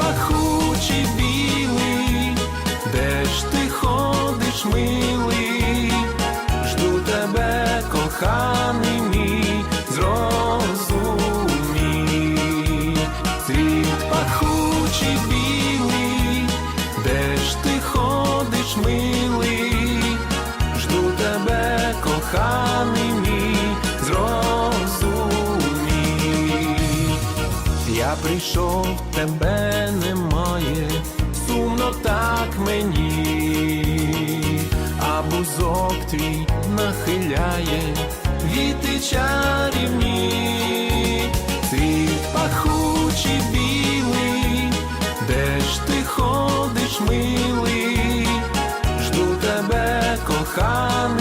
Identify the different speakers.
Speaker 1: пахучий білий, де ж ти ходиш, милий, жду тебе, коханий мій, зрозумій, цвіт пахучий білий, де ж ти ходиш, милий, жду тебе, коханий Я прийшов, тебе немає, сумно так мені, а бузок твій нахиляє. Віти чарівні, ти пахучий білий, де ж ти ходиш, милий, жду тебе, коханий.